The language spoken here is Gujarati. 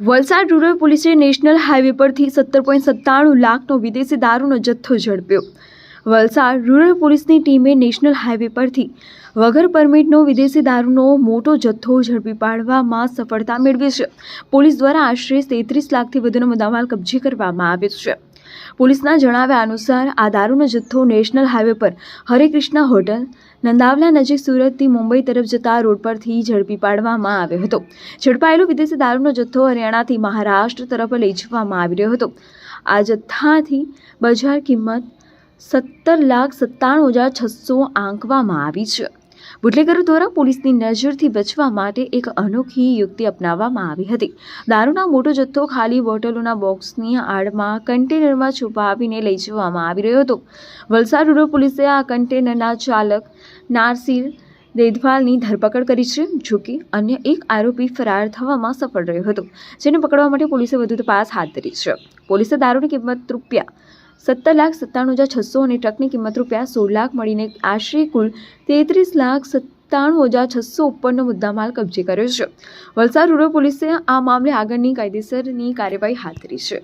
વલસાડ રૂરલ પોલીસે નેશનલ હાઈવે પરથી સત્તર પોઈન્ટ સત્તાણું લાખનો વિદેશી દારૂનો જથ્થો ઝડપ્યો. વલસાડ રૂરલ પોલીસની ટીમે નેશનલ હાઈવે પરથી વગર પરમિટનો વિદેશી દારૂનો મોટો જથ્થો ઝડપી પાડવામાં સફળતા મેળવી છે. પોલીસ દ્વારા આશરે તેત્રીસ લાખથી વધુનો મુદ્દામાલ કબજે કરવામાં આવ્યો છે. પોલીસના જણાવ્યા અનુસાર આ દારૂનો જથ્થો નેશનલ હાઈવે પર હરેકૃષ્ણ હોટલ નંદાવલા નજીક સુરતથી મુંબઈ તરફ જતા રોડ પરથી ઝડપી પાડવામાં આવ્યો હતો. ઝડપાયેલો વિદેશી દારૂનો જથ્થો હરિયાણાથી મહારાષ્ટ્ર તરફ લઈ જવામાં આવી રહ્યો હતો. આ જથ્થાથી બજાર કિંમત સત્તર લાખ સત્તાણું હજાર છસો આંકવામાં આવી છે. બુટલેગરો દ્વારા પોલીસની નજરથી બચવા માટે એક અનોખી યુક્તિ અપનાવવામાં આવી હતી. દારૂના મોટો જથ્થો ખાલી બોટલોના બોક્સની આડમાં કન્ટેનરમાં છુપાવીને લઈ જવામાં આવી રહ્યો હતો. વલસાડ રૂરલ પોલીસે આ કન્ટેનરના ચાલક નારસીર દેધવાલની ધરપકડ કરી છે, જો કે અન્ય એક આરોપી ફરાર થવામાં સફળ રહ્યો હતો, જેને પકડવા માટે પોલીસે વધુ તપાસ હાથ ધરી છે. પોલીસે દારૂની કિંમત રૂપિયા સત્તર લાખ સત્તાણું હજાર છસો અને ટ્રકની કિંમત રૂપિયા સોળ લાખ મળીને આશરે કુલ તેત્રીસ લાખ સત્તાણું હજાર છસો ઉપરનો મુદ્દામાલ કબજે કર્યો છે. વલસાડ રૂરલ પોલીસે આ મામલે આગળની કાયદેસરની કાર્યવાહી હાથ ધરી છે.